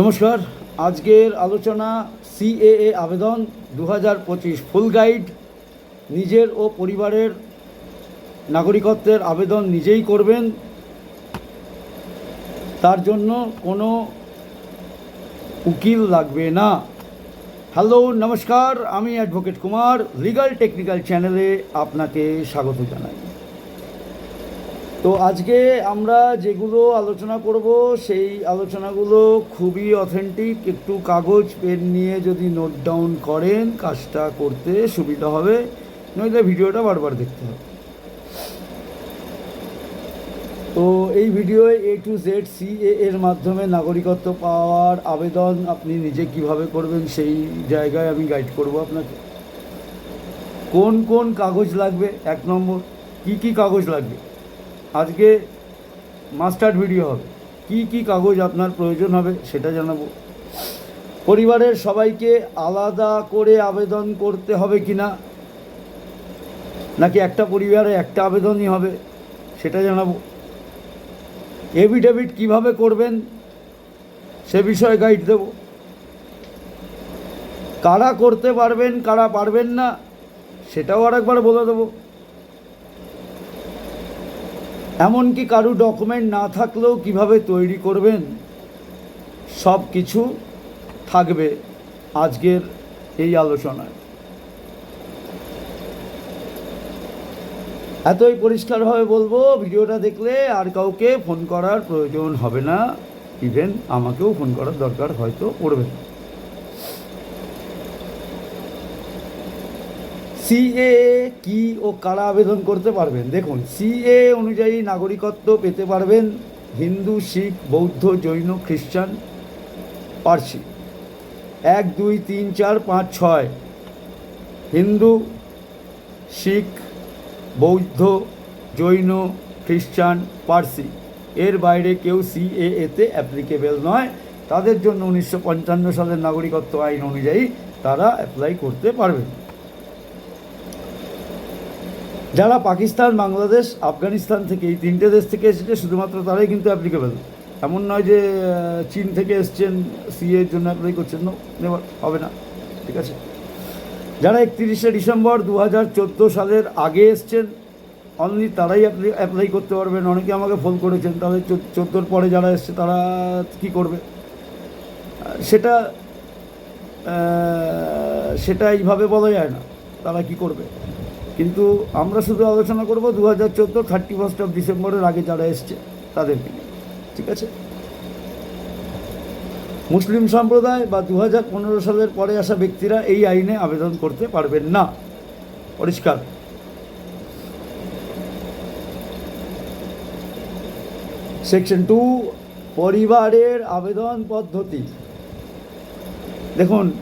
নমস্কার। আজকের আলোচনা সিএএ আবেদন দু হাজার পঁচিশ ফুল গাইড। নিজের ও পরিবারের নাগরিকত্বের আবেদন নিজেই করবেন। তার জন্য কোনো উকিল লাগবে না। হ্যালো, নমস্কার। আমি অ্যাডভোকেট কুমার, লিগাল টেকনিক্যাল চ্যানেলে আপনাকে স্বাগত জানাই। তো আজকে আমরা যেগুলো আলোচনা করব, সেই আলোচনাগুলো খুবই অথেন্টিক একটু কাগজ, পেন নিয়ে যদি নোট ডাউন করেন, কাজটা করতে সুবিধা হবে। নইলে ভিডিওটা বারবার দেখতে হবে। তো এই ভিডিওয়ে এ টু জেড সি এর মাধ্যমে নাগরিকত্ব পাওয়ার আবেদন আপনি নিজে কীভাবে করবেন, সেই জায়গায় আমি গাইড করব আপনাকে। কোন কোন কাগজ লাগবে? এক নম্বর, কি কি কাগজ লাগবে? আজকে মাস্টার ভিডিও হবে। কি কি কাগজ আপনার প্রয়োজন হবে সেটা জানাব। পরিবারের সবাইকে আলাদা করে আবেদন করতে হবে কি না? নাকি একটা পরিবারে একটা আবেদনই হবে সেটা জানাব। এভিডেভিট কীভাবে করবেন সে বিষয়ে গাইড দেব। কারা করতে পারবেন, কারা পারবেন না সেটাও আরেকবার বলে দেবো। এমনকি কারু ডকুমেন্ট না থাকলেও কীভাবে তৈরি করবেন? সব কিছু থাকবে আজকের এই আলোচনায়। এতই পরিষ্কারভাবে বলব, ভিডিওটা দেখলে আর কাউকে ফোন করার প্রয়োজন হবে না। ইভেন আমাকেও ফোন করার দরকার হয়তো পড়বে না। সিএ কি ও কারা আবেদন করতে পারবেন? দেখুন সিএ অনুযায়ী নাগরিকত্ব পেতে পারবেন হিন্দু, শিখ, বৌদ্ধ, জৈন, খ্রিস্টান, পার্সি। এক, দুই, তিন, চার, পাঁচ, ছয়। হিন্দু, শিখ, বৌদ্ধ, জৈন, খ্রিস্টান, পার্সি। এর বাইরে কেউ সিএ এতে অ্যাপ্লিকেবল নয়। তাদের জন্য উনিশশো পঞ্চান্ন সালের নাগরিকত্ব আইন অনুযায়ী তারা অ্যাপ্লাই করতে পারবেন। যারা পাকিস্তান, বাংলাদেশ, আফগানিস্তান থেকে এই তিনটে দেশ থেকে এসেছে, শুধুমাত্র তারাই কিন্তু অ্যাপ্লিকেবল এমন নয় যে চীন থেকে এসছেন সিএ এর জন্য অ্যাপ্লাই করছেন নো নেবার হবে না। ঠিক আছে? যারা একত্রিশে ডিসেম্বর দু হাজার চোদ্দ সালের আগে এসছেন অনলি তারাই অ্যাপ্লাই করতে পারবেন। অনেকে আমাকে ফোন করেছেন তাহলে চোদ্দোর পরে যারা এসছে, তারা কি করবে? সেটা সেটা এইভাবে বলা যায় না, তারা কি করবে? কিন্তু আমরা শুধু আলোচনা করব দু হাজার চোদ্দ থার্টি ফার্স্ট অফ ডিসেম্বরের আগে যারা এসছে তাদেরকে নিয়ে। ঠিক আছে? মুসলিম সম্প্রদায় বা দু হাজার পনেরো সালের পরে আসা ব্যক্তিরা এই আইনে আবেদন করতে পারবেন না। পরিষ্কার। সেকশন টু পরিবারের আবেদন পদ্ধতি। দেখুন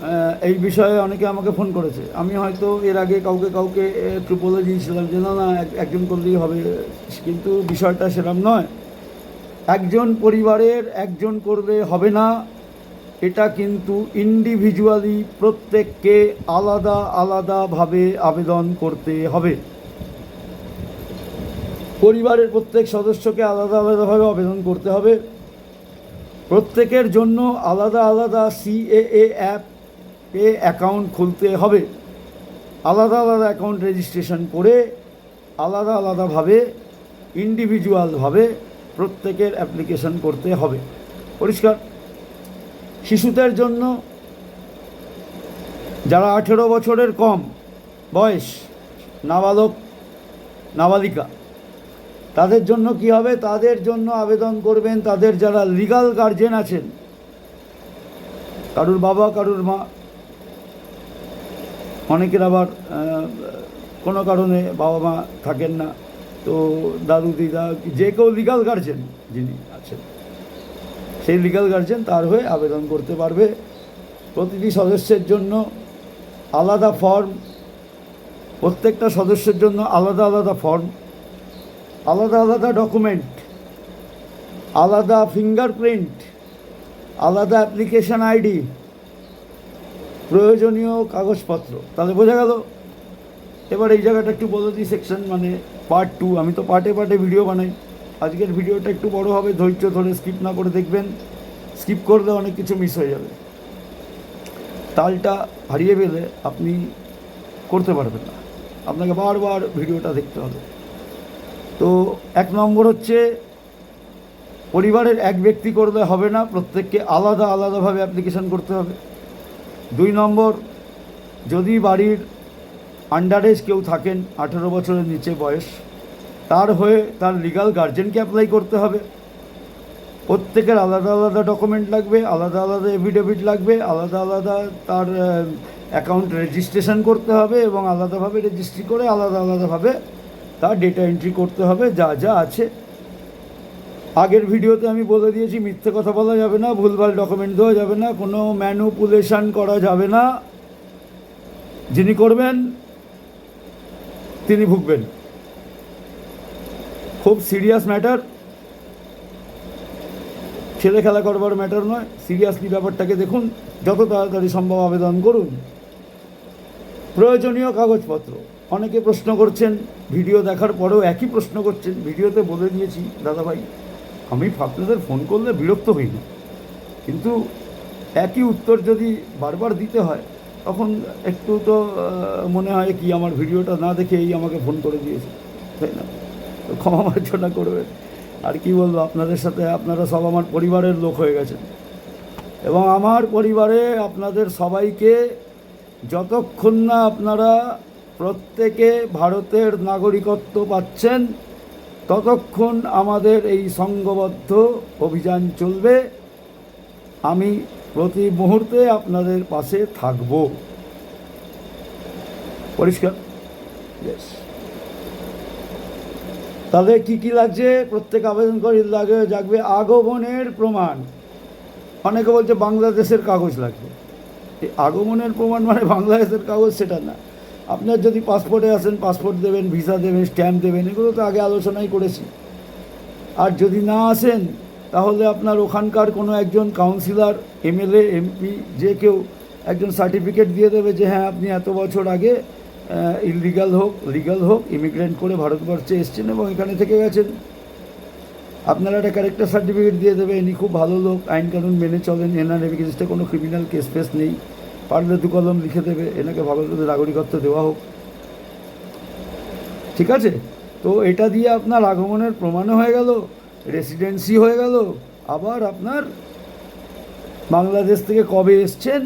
এই বিষয়ে অনেকে আমাকে ফোন করেছে। আমি হয়তো এর আগে কাউকে কাউকে বলে দিয়েছিলাম যে, না না, এক- একজন করলেই হবে। কিন্তু বিষয়টা সেরকম নয়। একজন পরিবারের একজন করলে হবে না, এটা কিন্তু ইন্ডিভিজুয়ালি প্রত্যেককে আলাদা, আলাদাভাবে আবেদন করতে হবে। পরিবারের প্রত্যেক সদস্যকে আলাদা, আলাদাভাবে আবেদন করতে হবে। প্রত্যেকের জন্য আলাদা আলাদা সিএএ অ্যাপ এ অ্যাকাউন্ট খুলতে হবে। আলাদা আলাদা অ্যাকাউন্ট রেজিস্ট্রেশন করে আলাদা আলাদাভাবে ইন্ডিভিজুয়ালভাবে প্রত্যেকের অ্যাপ্লিকেশন করতে হবে। পরিষ্কার? শিশুদের জন্য যারা আঠেরো বছরের কম বয়স, নাবালক, নাবালিকা তাদের জন্য কি হবে? তাদের জন্য আবেদন করবেন তাদের যারা লিগাল গার্জেন আছেন। কারুর বাবা, কারুর মা। অনেকের আবার কোনো কারণে বাবা মা থাকেন না। তো দাদু, দিদা, যে কেউ লিগাল গার্জেন যিনি আছেন, সেই লিগাল গার্জেন তার হয়ে আবেদন করতে পারবে। প্রতিটি সদস্যের জন্য আলাদা ফর্ম প্রত্যেকটা সদস্যের জন্য আলাদা আলাদা ফর্ম আলাদা আলাদা ডকুমেন্ট আলাদা ফিঙ্গারপ্রিন্ট আলাদা অ্যাপ্লিকেশন আইডি প্রয়োজনীয় কাগজপত্র। তাহলে বোঝা গেল? এবার এই জায়গাটা একটু বলে দিই সেকশন মানে পার্ট টু আমি তো পার্টে পার্টে ভিডিও বানাই। আজকের ভিডিওটা একটু বড় হবে, ধৈর্য ধরে স্কিপ না করে দেখবেন। স্কিপ করলে অনেক কিছু মিস হয়ে যাবে। তালটা হারিয়ে ফেলে আপনি করতে পারবেন না। আপনাকে বারবার ভিডিওটা দেখতে হবে। তো এক নম্বর হচ্ছে, পরিবারের এক ব্যক্তি করলে হবে না, প্রত্যেককে আলাদা আলাদাভাবে অ্যাপ্লিকেশন করতে হবে। দুই নম্বর, যদি বাড়ির আন্ডারেজ কেউ থাকেন, আঠেরো বছরের নিচে বয়স, তার হয়ে তার লিগাল গার্জেনকে অ্যাপ্লাই করতে হবে। প্রত্যেকের আলাদা আলাদা ডকুমেন্ট লাগবে, আলাদা আলাদা এফিডেভিট লাগবে, আলাদা আলাদা তার অ্যাকাউন্ট রেজিস্ট্রেশন করতে হবে এবং আলাদাভাবে রেজিস্ট্রি করে আলাদা আলাদাভাবে তার ডেটা এন্ট্রি করতে হবে, যা যা আছে। আগের ভিডিওতে আমি বলে দিয়েছি, মিথ্যে কথা বলা যাবে না, ভুলভাল ডকুমেন্ট দেওয়া যাবে না, কোনো ম্যানুপুলেশান করা যাবে না। যিনি করবেন, তিনি ভুগবেন। খুব সিরিয়াস ম্যাটার ছেলে খেলা করবার ম্যাটার নয়। সিরিয়াসলি ব্যাপারটাকে দেখুন, যত তাড়াতাড়ি সম্ভব আবেদন করুন। প্রয়োজনীয় কাগজপত্র। অনেকে প্রশ্ন করছেন, ভিডিও দেখার পরেও একই প্রশ্ন করছেন, ভিডিওতে বলে দিয়েছি, দাদাভাই, আমি আপনাদের ফোন করলে বিরক্ত হই না। কিন্তু একই উত্তর যদি বারবার দিতে হয়, তখন একটু তো মনে হয় কি আমার ভিডিওটা না দেখেই আমাকে ফোন করে দিয়েছে, তাই না? তো ক্ষমা মার্জনা করবেন। আর কি বলব, আপনাদের সাথে আপনারা সব আমার পরিবারের লোক হয়ে গেছেন। এবং আমার পরিবারে আপনাদের সবাইকে যতক্ষণ না আপনারা প্রত্যেকে ভারতের নাগরিকত্ব পাচ্ছেন, ততক্ষণ আমাদের এই সংঘবদ্ধ অভিযান চলবে। আমি প্রতি মুহূর্তে আপনাদের পাশে থাকব। পরিষ্কার. তাহলে কি কি লাগছে? প্রত্যেক আবেদনকারী লাগে, জাগবে আগমনের প্রমাণ। অনেকে বলছে বাংলাদেশের কাগজ লাগবে। এই আগমনের প্রমাণ মানে বাংলাদেশের কাগজ, সেটা না। আপনার যদি পাসপোর্টে আসেন পাসপোর্ট দেবেন ভিসা দেবেন স্ট্যাম্প দেবেন, এগুলো তো আগে আলোচনাই করেছি। আর যদি না আসেন, তাহলে আপনার ওখানকার কোনো একজন কাউন্সিলর এমএলএ এমপি যে কেউ একজন সার্টিফিকেট দিয়ে দেবে যে হ্যাঁ আপনি এত বছর আগে ইলিগাল হোক লিগাল হোক ইমিগ্রেন্ট করে ভারতবর্ষে এসছেন এবং এখানে থেকে গেছেন। আপনারা একটা ক্যারেক্টার সার্টিফিকেট দিয়ে দেবে, ইনি খুব ভালো লোক, আইন কানুন মেনে চলেন, এনার এগেনস্টে কোনো ক্রিমিনাল কেস ফেস নেই। পারলে দু কলম লিখে দেবে, এনাকে ভারতের নাগরিকত্ব দেওয়া হোক। ঠিক আছে? তো এটা দিয়ে আপনার আগমনের প্রমাণও হয়ে গেল রেসিডেন্সি হয়ে গেল। আবার আপনার বাংলাদেশ থেকে কবে এসছেন,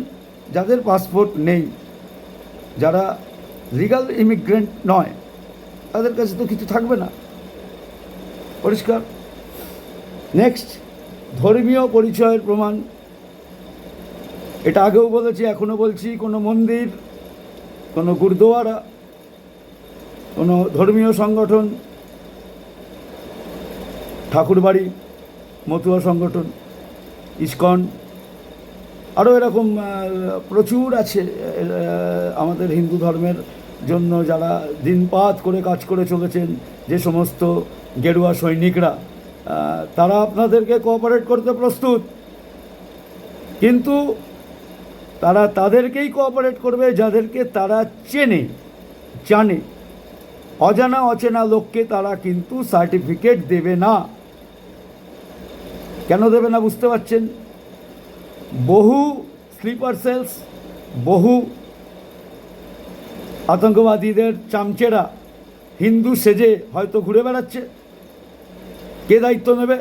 যাদের পাসপোর্ট নেই, যারা লিগাল ইমিগ্রেন্ট নয়, তাদের কাছে তো কিছু থাকবে না। পরিষ্কার? নেক্সট ধর্মীয় পরিচয়ের প্রমাণ। এটা আগেও বলেছি এখনও বলছি, কোনো মন্দির, কোনো গুরুদুয়ারা, কোনো ধর্মীয় সংগঠন, ঠাকুরবাড়ি, মতুয়া সংগঠন, ইস্কন, আরও এরকম প্রচুর আছে আমাদের হিন্দু ধর্মের জন্য যারা দিনপাত করে কাজ করে চলেছেন, যে সমস্ত গেরুয়া সৈনিকরা তারা আপনাদেরকে কোঅপারেট করতে প্রস্তুত। কিন্তু তারা তাদেরকেই কোঅপারেট করবে, যাদেরকে তারা চেনে, জানে। অজানা অচেনা লোককে তারা কিন্তু সার্টিফিকেট দেবে না। কেন দেবে না বুঝতে পারছেন? বহু স্লিপার সেলস বহু আতঙ্কবাদীদের চামচেরা হিন্দু সেজে হয়তো ঘুরে বেড়াচ্ছে। কে দায়িত্ব নেবে?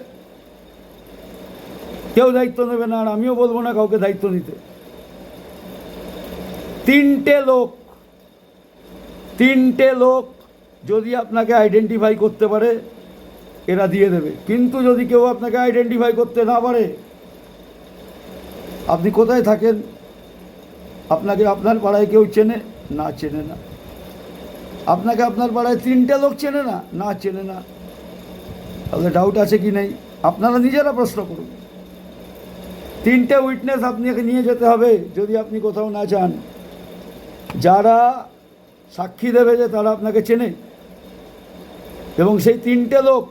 কেউ দায়িত্ব নেবে না, আর আমিও বলব না কাউকে দায়িত্ব নিতে। তিনটে লোক তিনটে লোক যদি আপনাকে আইডেন্টিফাই করতে পারে, এরা দিয়ে দেবে। কিন্তু যদি কেউ আপনাকে আইডেন্টিফাই করতে না পারে, আপনি কোথায় থাকেন? আপনাকে আপনার পাড়ায় কেউ চেনে? না চেনে না। আপনাকে আপনার পাড়ায় তিনটে লোক চেনে না? না চেনে না। তাহলে ডাউট আছে কি নেই? আপনারা নিজেরা প্রশ্ন করুন। তিনটে উইটনেস আপনাকে নিয়ে যেতে হবে, যদি আপনি কোথাও না যান। যারা সাক্ষী দেবে যে তারা আপনাকে চেনে, এবং সেই তিনটে লোক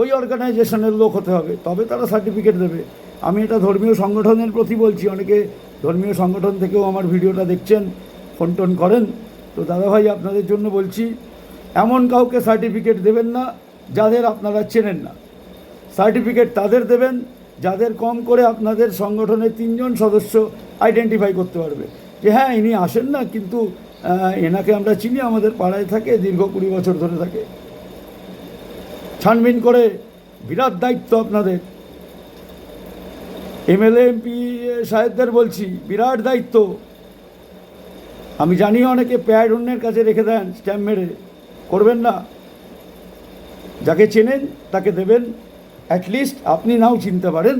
ওই অর্গানাইজেশনের লোক হতে হবে, তবে তারা সার্টিফিকেট দেবে। আমি এটা ধর্মীয় সংগঠনের প্রতি বলছি, অনেকে ধর্মীয় সংগঠন থেকেও আমার ভিডিওটা দেখছেন, ফোন টোন করেন। তো দাদাভাই আপনাদের জন্য বলছি, এমন কাউকে সার্টিফিকেট দেবেন না যাদের আপনারা চেনেন না। সার্টিফিকেট তাদের দেবেন, যাদের কম করে আপনাদের সংগঠনের তিনজন সদস্য আইডেন্টিফাই করতে পারবে। যে হ্যাঁ ইনি আসেন না, কিন্তু এনাকে আমরা চিনি, আমাদের পাড়ায় থাকে, দীর্ঘ কুড়ি বছর ধরে থাকে। ছানবিন করে বিরাট দায়িত্ব আপনাদের। এমএলএ, এমপি, সাহেবদের বলছি, বিরাট দায়িত্ব। আমি জানি অনেকে প্যাড অন্যের কাছে রেখে দেন, স্ট্যাম্প মেরে। করবেন না। যাকে চেনেন, তাকে দেবেন। অ্যাটলিস্ট আপনি নাও চিনতে পারেন।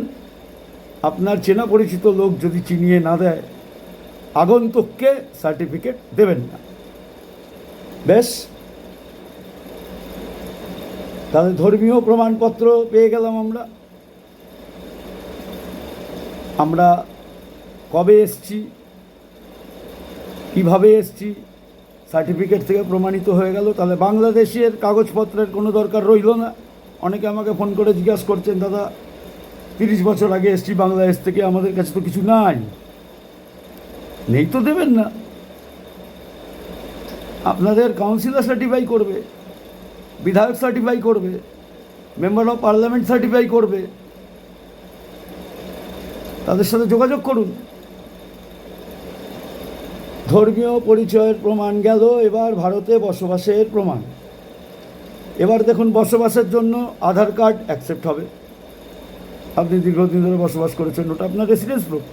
আপনার চেনা পরিচিত লোক যদি চিনিয়ে না দেয় আগন্তুককে সার্টিফিকেট দেবেন না। বেশ। তাহলে ধর্মীয় প্রমাণপত্র পেয়ে গেলাম আমরা। আমরা কবে এসছি? কীভাবে এসছি? সার্টিফিকেট থেকে প্রমাণিত হয়ে গেল। তাহলে বাংলাদেশের কাগজপত্রের কোনো দরকার রইল না। অনেকে আমাকে ফোন করে জিজ্ঞাসা করছেন, দাদা, তিরিশ বছর আগে এসছি বাংলাদেশ থেকে, আমাদের কাছে তো কিছু নাই। নেই তো দেবেন না। আপনাদের কাউন্সিলর সার্টিফাই করবে, বিধায়ক সার্টিফাই করবে মেম্বার অফ পার্লামেন্ট সার্টিফাই করবে। তাদের সাথে যোগাযোগ করুন। ধর্মীয় পরিচয়ের প্রমাণ গেল, এবার ভারতে বসবাসের প্রমাণ। এবার দেখুন, বসবাসের জন্য আধার কার্ড অ্যাকসেপ্ট হবে। আপনি দীর্ঘদিন ধরে বসবাস করেছেন, ওটা আপনার রেসিডেন্স প্রুফ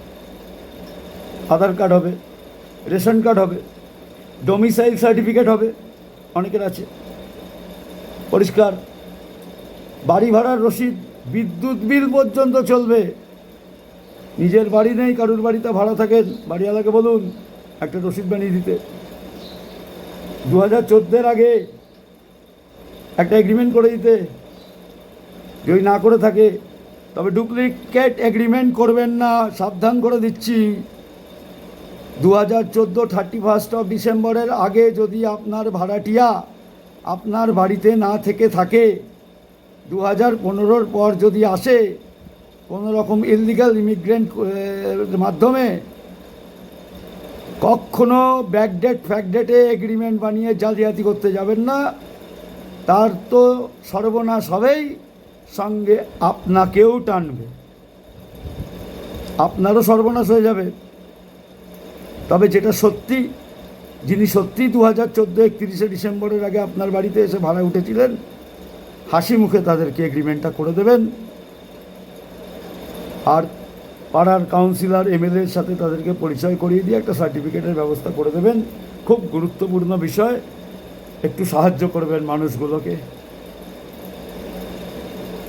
আধার কার্ড হবে, রেশন কার্ড হবে ডোমিসাইল সার্টিফিকেট হবে, অনেকের আছে। পরিষ্কার, বাড়ি ভাড়ার রসিদ, বিদ্যুৎ বিল পর্যন্ত চলবে। নিজের বাড়ি নেই, কারুর বাড়িতে ভাড়া থাকেন, বাড়িওয়ালাকে বলুন, একটা রসিদ বানিয়ে দিতে। দু হাজার চোদ্দের আগে একটা এগ্রিমেন্ট করে দিতে। যদি না করে থাকে, তবে ডুপ্লিকেট এগ্রিমেন্ট করবেন না, সাবধান করে দিচ্ছি। দু হাজার চোদ্দ থার্টি ফার্স্ট অফ ডিসেম্বরের আগে যদি আপনার ভাড়াটিয়া আপনার বাড়িতে না থেকে থাকে দু হাজার পনেরোর পর যদি আসে কোনো রকম ইললিগাল ইমিগ্রেন্ট মাধ্যমে কখনো ব্যাকডেট ফ্যাকডেটে এগ্রিমেন্ট বানিয়ে জালিয়াতি করতে যাবেন না। তার তো সর্বনাশ হবেই, সঙ্গে আপনাকেও টানবে। আপনারও সর্বনাশ হয়ে যাবে। তবে যেটা সত্যি, যিনি সত্যি দু হাজার চোদ্দ একত্রিশে ডিসেম্বরের আগে আপনার বাড়িতে এসে ভাড়া উঠেছিলেন, হাসি মুখে তাদেরকে এগ্রিমেন্টটা করে দেবেন। আর পাড়ার কাউন্সিলর এমএলএর সাথে তাদেরকে পরিচয় করিয়ে দিয়ে একটা সার্টিফিকেটের ব্যবস্থা করে দেবেন। খুব গুরুত্বপূর্ণ বিষয়, একটু সাহায্য করবেন মানুষগুলোকে।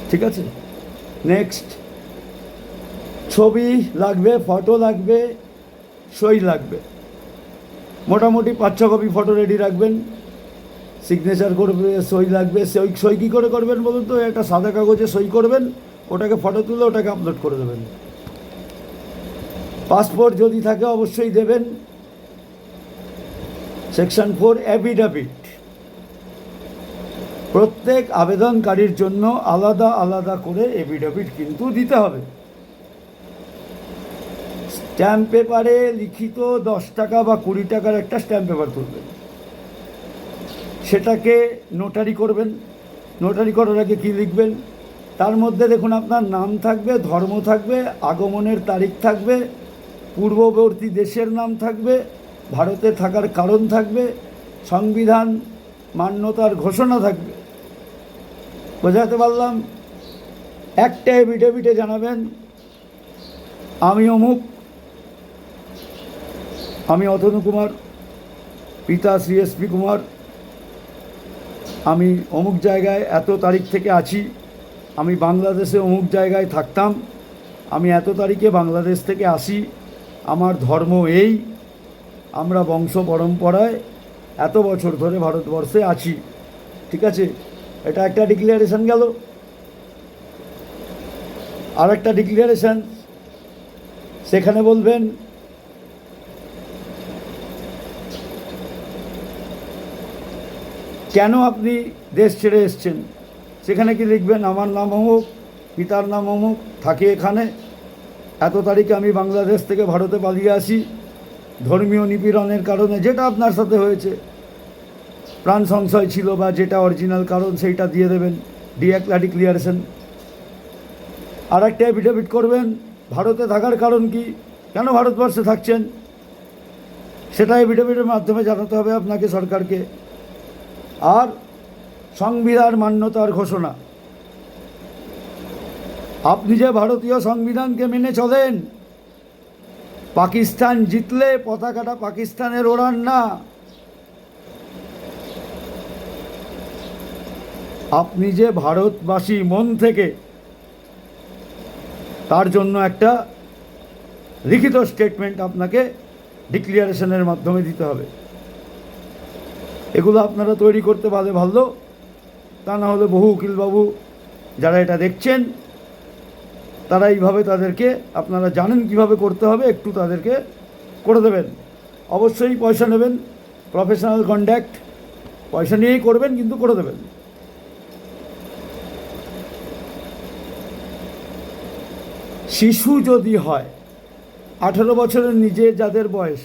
ঠিক আছে? নেক্সট ছবি লাগবে ফটো লাগবে সই লাগবে। মোটামুটি পাঁচ, ছ কপি ফটো রেডি রাখবেন। সিগনেচার করবে, সই লাগবে। সই সই কী করে করবেন বলুন তো? একটা সাদা কাগজে সই করবেন, ওটাকে ফটো তুলে ওটাকে আপলোড করে দেবেন। পাসপোর্ট যদি থাকে অবশ্যই দেবেন। সেকশন ফোর অ্যাফিডাভিট প্রত্যেক আবেদনকারীর জন্য আলাদা আলাদা করে এফিডেভিট কিন্তু দিতে হবে। স্ট্যাম্প পেপারে লিখিত দশ টাকা বা কুড়ি টাকার একটা স্ট্যাম্প পেপার তুলবেন। সেটাকে নোটারি করবেন। নোটারি করার আগে কী লিখবেন? তার মধ্যে দেখুন আপনার নাম থাকবে, ধর্ম থাকবে, আগমনের তারিখ থাকবে, পূর্ববর্তী দেশের নাম থাকবে, ভারতে থাকার কারণ থাকবে, সংবিধান মান্যতার ঘোষণা থাকবে। বোঝাতে পারলাম? একটা এভিডেভিটে জানাবেন, আমি অমুক আমি অতনু কুমার, পিতা শ্রী এস পি কুমার। আমি অমুক জায়গায় এত তারিখ থেকে আছি, আমি বাংলাদেশে অমুক জায়গায় থাকতাম, আমি এত তারিখে বাংলাদেশ থেকে আসি, আমার ধর্ম এই, আমরা বংশ পরম্পরায় এত বছর ধরে ভারতবর্ষে আছি, ঠিক আছে? এটা একটা ডিক্লারেশন গেল। আর একটা ডিক্লারেশন সেখানে বলবেন কেন আপনি দেশ ছেড়ে এসছেন? সেখানে কি লিখবেন, আমার নাম অমুক, পিতার নাম অমুক, থাকি এখানে। এত তারিখে আমি বাংলাদেশ থেকে ভারতে পালিয়ে আসি। ধর্মীয় নিপীড়নের কারণে যেটা আপনার সাথে হয়েছে। প্রাণ সংশয় ছিল বা যেটা অরিজিনাল কারণ সেইটা দিয়ে দেবেন ডি একটা ডিক্লিয়ারেশন আর একটা এফিডেভিট করবেন, ভারতে থাকার কারণ কি? কেন ভারতবর্ষে থাকছেন? সেটা এফিডেভিটের মাধ্যমে জানাতে হবে আপনাকে সরকারকে। আর সংবিধান মান্যতার ঘোষণা। আপনি যে ভারতীয় সংবিধানকে মেনে চলেন, পাকিস্তান জিতলে পতাকাটা পাকিস্তানের ওড়ান না। আপনি যে ভারতবাসী মন থেকে তার জন্য একটা লিখিত স্টেটমেন্ট আপনাকে ডিক্লিয়ারেশনের মাধ্যমে দিতে হবে। এগুলো আপনারা তৈরি করতে পারলে ভালো। তা না হলে বহু উকিলবাবু যারা এটা দেখছেন, তারা এইভাবে তাদেরকে, আপনারা জানেন কীভাবে করতে হবে, একটু তাদেরকে করে দেবেন। অবশ্যই পয়সা নেবেন প্রফেশনাল কন্ট্যাক্ট পয়সা নিয়েই করবেন, কিন্তু করে দেবেন। শিশু যদি হয়, আঠেরো বছরের নিজে যাদের বয়স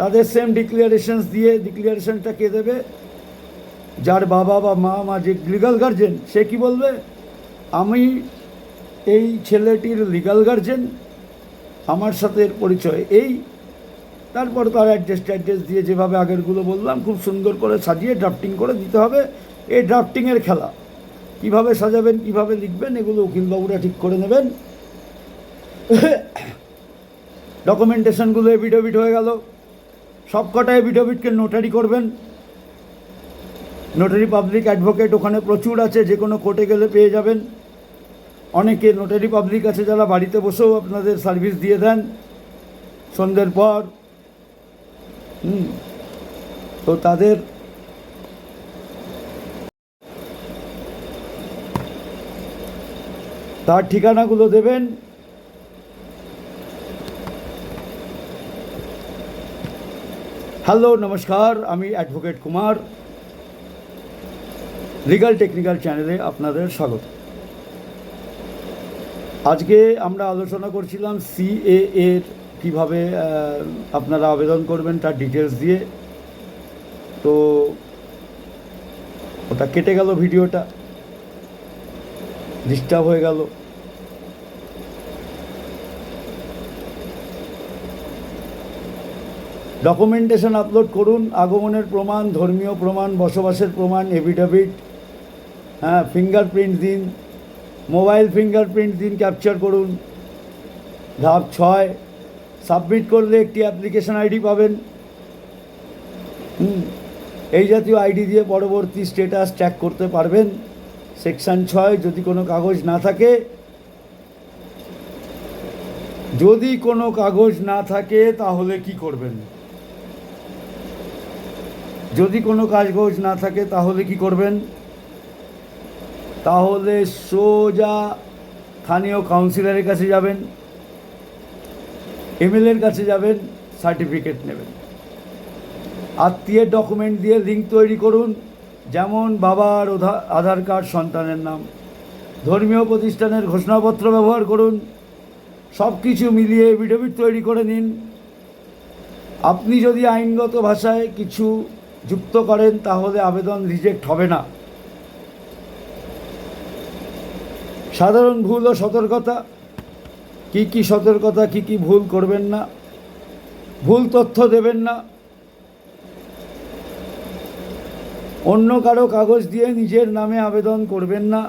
তাদের সেম ডিক্লিয়ারেশনস দিয়ে ডিক্লিয়ারেশনটা কে দেবে? যার বাবা বা মা মা যে লিগাল গার্জেন সে কি বলবে? আমি এই ছেলেটির লিগাল গার্জেন আমার সাথে এর পরিচয় এই। তারপর তার অ্যাড্রেস ট্যাড্রেস দিয়ে যেভাবে আগেরগুলো বললাম, খুব সুন্দর করে সাজিয়ে ড্রাফটিং করে দিতে হবে। এই ড্রাফটিংয়ের খেলা, কীভাবে সাজাবেন, কীভাবে লিখবেন, এগুলো উকিলবাবুরা ঠিক করে নেবেন। ডকুমেন্টেশনগুলো এভিডেভিট হয়ে গেল। সব কটা নোটারি করবেন। নোটারি পাবলিক অ্যাডভোকেট ওখানে প্রচুর আছে, যে কোনো কোর্টে গেলে পেয়ে যাবেন। অনেকে নোটারি পাবলিক আছে যারা বাড়িতে বসেও আপনাদের সার্ভিস দিয়ে দেন। সন্ধ্যের পর, হুম, তো তাদের তার ঠিকানাগুলো দেবেন। হ্যালো, নমস্কার, আমি অ্যাডভোকেট কুমার লিগাল টেকনিক্যাল চ্যানেলে আপনাদের স্বাগত। আজকে আমরা আলোচনা করছিলাম সিএ এর কীভাবে আপনারা আবেদন করবেন তার ডিটেলস দিয়ে। তো ওটা কেটে গেল ভিডিওটা ডিস্টার্ব হয়ে গেল। ডকুমেন্টেশন আপলোড করুন, আগমনের প্রমাণ, ধর্মীয় প্রমাণ, বসবাসের প্রমাণ এভিডেভিট হ্যাঁ ফিঙ্গারপ্রিন্ট দিন মোবাইল ফিঙ্গারপ্রিন্ট দিন ক্যাপচার করুন। ধাপ ছয় সাবমিট করলে একটি অ্যাপ্লিকেশন আইডি পাবেন। এই জাতীয় আইডি দিয়ে পরবর্তী স্টেটাস ট্র্যাক করতে পারবেন। সেকশন ছয়, যদি কোনো কাগজ না থাকে, যদি কোনো কাগজ না থাকে, তাহলে কি করবেন? যদি কোনো কাগজ না থাকে, তাহলে কি করবেন? তাহলে সোজা স্থানীয় কাউন্সিলরের কাছে যাবেন এমএলএর কাছে যাবেন সার্টিফিকেট নেবেন। আত্মীয়ের ডকুমেন্ট দিয়ে লিঙ্ক তৈরি করুন, যেমন বাবার আধার কার্ড, সন্তানের নাম। ধর্মীয় প্রতিষ্ঠানের ঘোষণাপত্র ব্যবহার করুন সব কিছু মিলিয়ে এভিডেভিট তৈরি করে নিন। আপনি যদি আইনগত ভাষায় কিছু যুক্ত করেন, তাহলে আবেদন রিজেক্ট হবে না। সাধারণ ভুল ও সতর্কতা, কি কি সতর্কতা, কি কি ভুল করবেন না, ভুল তথ্য দেবেন না, অন্য কারও কাগজ দিয়ে নিজের নামে আবেদন করবেন না,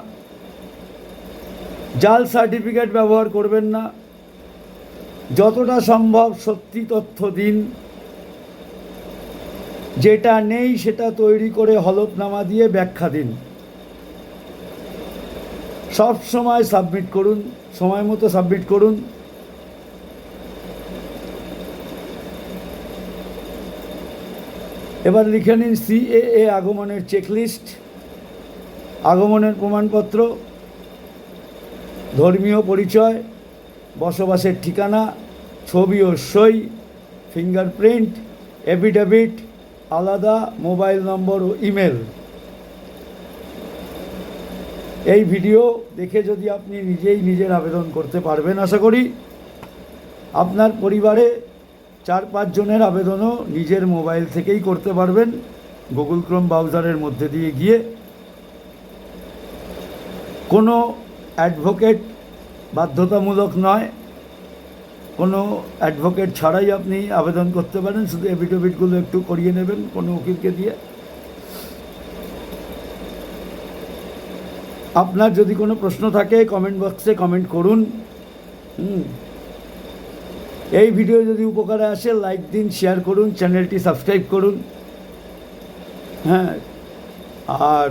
জাল সার্টিফিকেট ব্যবহার করবেন না, যতটা সম্ভব সত্যি তথ্য দিন। যেটা নেই সেটা তৈরি করে হলফনামা দিয়ে ব্যাখ্যা দিন। সব সময় সাবমিট করুন, সময় মতো সাবমিট করুন। এবার লিখে নিন সিএএ আগমনের চেকলিস্ট আগমনের প্রমাণপত্র, ধর্মীয় পরিচয়, বসবাসের ঠিকানা, ছবি ও সই ফিঙ্গারপ্রিন্ট এফিডেভিট আলাদা মোবাইল নম্বর ও ইমেল। এই ভিডিও দেখে যদি আপনি নিজেই নিজের আবেদন করতে পারবেন, আশা করি আপনার পরিবারে চার পাঁচ জনের আবেদনও নিজের মোবাইল থেকেই করতে পারবেন, গুগল ক্রোম ব্রাউজারের মধ্যে দিয়ে গিয়ে। কোনো অ্যাডভোকেট বাধ্যতামূলক নয় কোনো অ্যাডভোকেট ছাড়াই আপনি আবেদন করতে পারেন, শুধু এফিডেভিটগুলো একটু করিয়ে নেবেন কোনো উকিলকে দিয়ে। আপনার যদি কোনো প্রশ্ন থাকে কমেন্ট বক্সে কমেন্ট করুন। এই ভিডিও যদি উপকারে আসে লাইক দিন শেয়ার করুন চ্যানেলটি সাবস্ক্রাইব করুন। হ্যাঁ। আর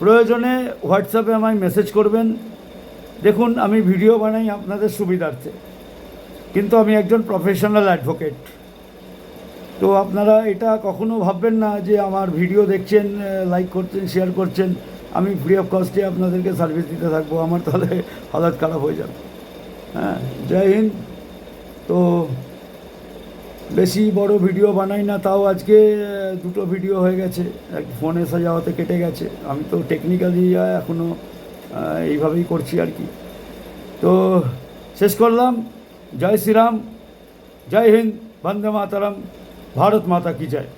প্রয়োজনে হোয়াটসঅ্যাপে আমায় মেসেজ করবেন। দেখুন, আমি ভিডিও বানাই আপনাদের সুবিধার্থে। কিন্তু আমি একজন প্রফেশনাল অ্যাডভোকেট তো আপনারা এটা কখনো ভাববেন না যে আমার ভিডিও দেখছেন লাইক করছেন শেয়ার করছেন, আমি ফ্রি অফ কস্টে আপনাদেরকে সার্ভিস দিতে থাকব, আমার তাহলে হালাত খারাপ হয়ে যাবে। হ্যাঁ জয় হিন্দ। তো বেশি বড় ভিডিও বানাই না, তাও আজকে দুটো ভিডিও হয়ে গেছে। এক ফোনে সাজাওয়াতে কেটে গেছে। আমি তো টেকনিক্যালি এখনও এইভাবেই করছি আর কি। তো শেষ করলাম। জয় শ্রীরাম জয় হিন্দ বন্দে মাতারাম ভারত মাতা কি জয়